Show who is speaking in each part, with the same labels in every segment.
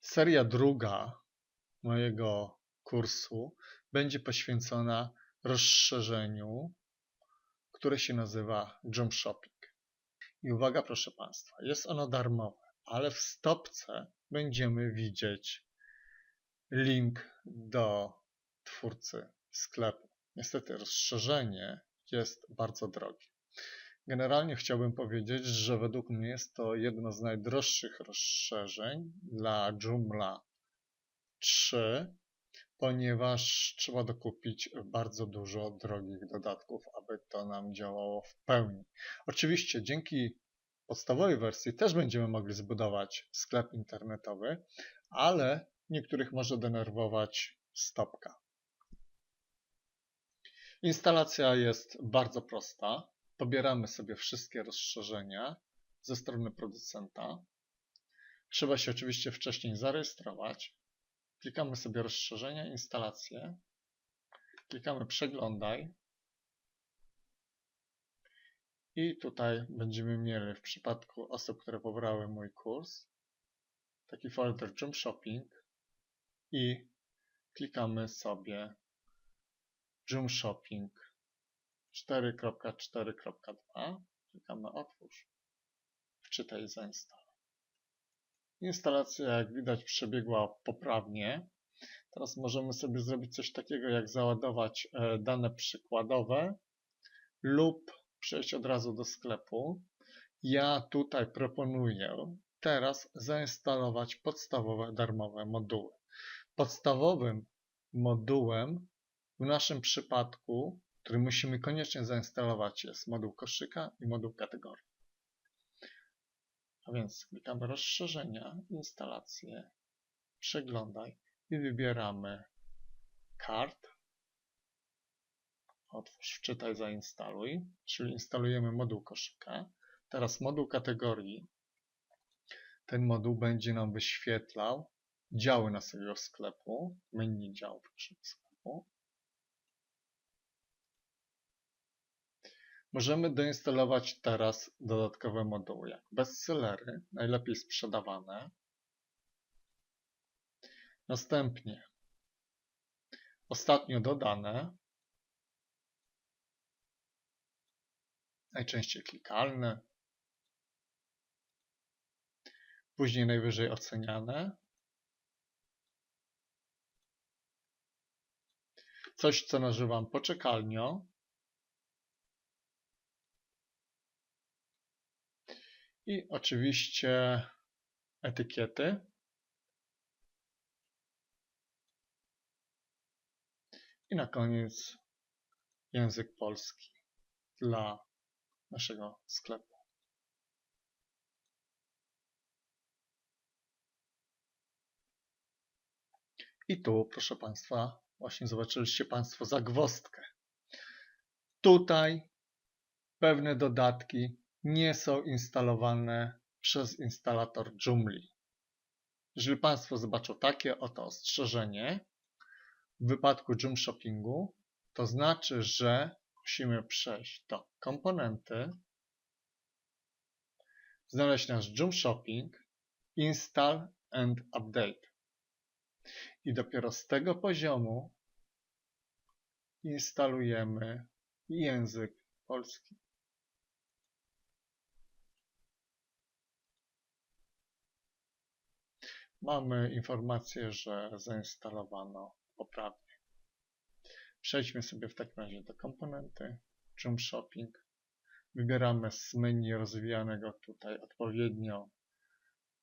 Speaker 1: Seria druga mojego kursu będzie poświęcona rozszerzeniu, które się nazywa Jump Shopping. I uwaga, proszę Państwa, jest ono darmowe, ale w stopce będziemy widzieć link do twórcy sklepu. Niestety rozszerzenie jest bardzo drogie. Generalnie chciałbym powiedzieć, że według mnie jest to jedno z najdroższych rozszerzeń dla Joomla 3, ponieważ trzeba dokupić bardzo dużo drogich dodatków, aby to nam działało w pełni. Oczywiście dzięki podstawowej wersji też będziemy mogli zbudować sklep internetowy, ale niektórych może denerwować stopka. Instalacja jest bardzo prosta. Pobieramy sobie wszystkie rozszerzenia ze strony producenta. Trzeba się oczywiście wcześniej zarejestrować. Klikamy sobie rozszerzenia, instalacje. Klikamy przeglądaj. I tutaj będziemy mieli w przypadku osób, które pobrały mój kurs taki folder Jump Shopping i klikamy sobie Joom Shopping 4.4.2. Klikamy otwórz, wczytaj zainstaluj. Instalacja jak widać przebiegła poprawnie. Teraz możemy sobie zrobić coś takiego jak załadować e, dane przykładowe lub przejść od razu do sklepu. Ja tutaj proponuję teraz zainstalować podstawowe darmowe moduły. Podstawowym modułem w naszym przypadku, który musimy koniecznie zainstalować jest moduł koszyka i moduł kategorii. A więc klikamy rozszerzenia, instalacje, przeglądaj i wybieramy kart. Otwórz, wczytaj, zainstaluj, czyli instalujemy moduł koszyka. Teraz moduł kategorii. Ten moduł będzie nam wyświetlał działy naszego sklepu, menu działów sklepu. Możemy doinstalować teraz dodatkowe moduły, jak bestsellery, najlepiej sprzedawane. Następnie ostatnio dodane, najczęściej klikalne, później najwyżej oceniane, coś co nazywam poczekalnią, i oczywiście etykiety. I na koniec język polski dla naszego sklepu. I tu, proszę Państwa, właśnie zobaczyliście Państwo zagwozdkę. Tutaj pewne dodatki nie są instalowane przez instalator Joomla. Jeżeli Państwo zobaczą takie oto ostrzeżenie w wypadku Joom Shoppingu, to znaczy, że musimy przejść do komponenty, znaleźć nasz Joom Shopping, Install and Update. I dopiero z tego poziomu instalujemy język polski. Mamy informację, że zainstalowano poprawnie. Przejdźmy sobie w takim razie do komponenty, Joom Shopping. Wybieramy z menu rozwijanego tutaj odpowiednio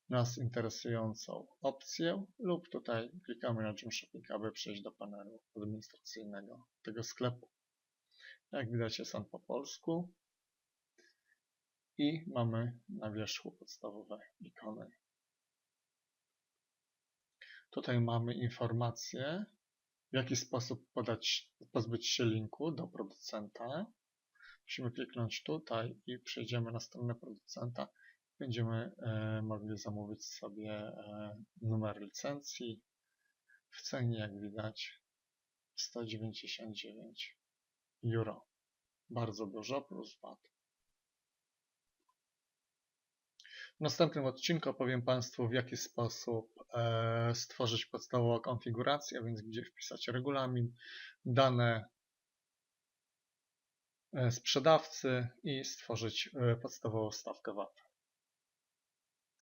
Speaker 1: nas interesującą opcję lub tutaj klikamy na Joom Shopping, aby przejść do panelu administracyjnego tego sklepu. Jak widać jest on po polsku i mamy na wierzchu podstawowe ikony Tutaj mamy informację, w jaki sposób podać, pozbyć się linku do producenta. Musimy kliknąć tutaj i przejdziemy na stronę producenta. Będziemy e, mogli zamówić sobie e, numer licencji w cenie, jak widać, 199 euro. Bardzo dużo plus VAT. W następnym odcinku opowiem Państwu, w jaki sposób e, stworzyć podstawową konfigurację, więc gdzie wpisać regulamin, dane e, sprzedawcy i stworzyć e, podstawową stawkę VAT.